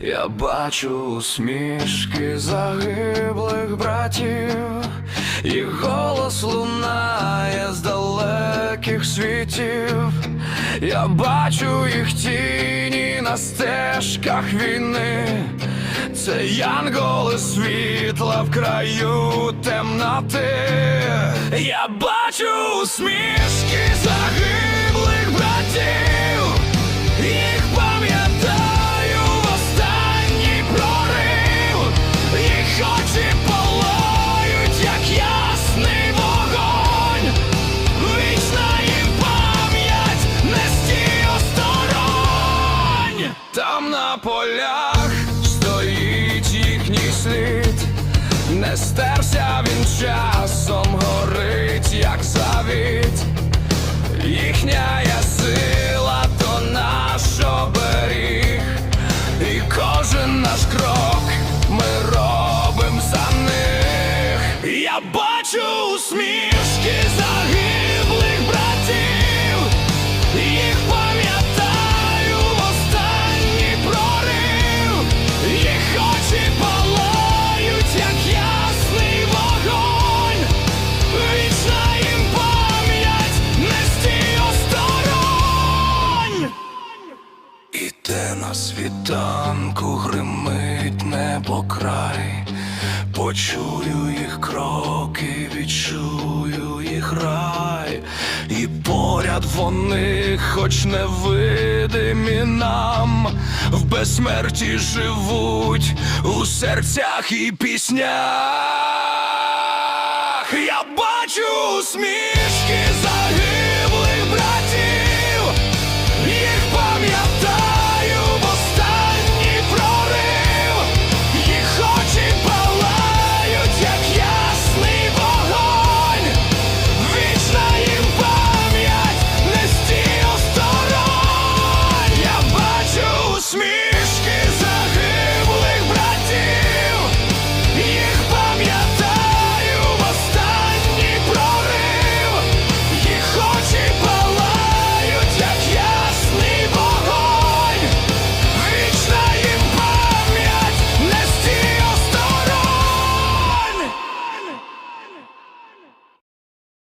Я бачу усмішки загиблих братів, їх голос лунає з далеких світів. Я бачу їх тіні на стежках війни. Це янголи світла в краю темноти. Я бачу усмішки Там на полях стоїть їхній слід, не стерся він часом, горить, як завідь. Їхня я сила, то наш оберіг, і кожен наш крок ми робим за них. Я бачу усмішки на світанку, гримить небо край. Почую їх кроки, відчую їх рай, і поряд вони, хоч невидимі нам, в безсмерті живуть у серцях і піснях. Я бачу усмішки загиблих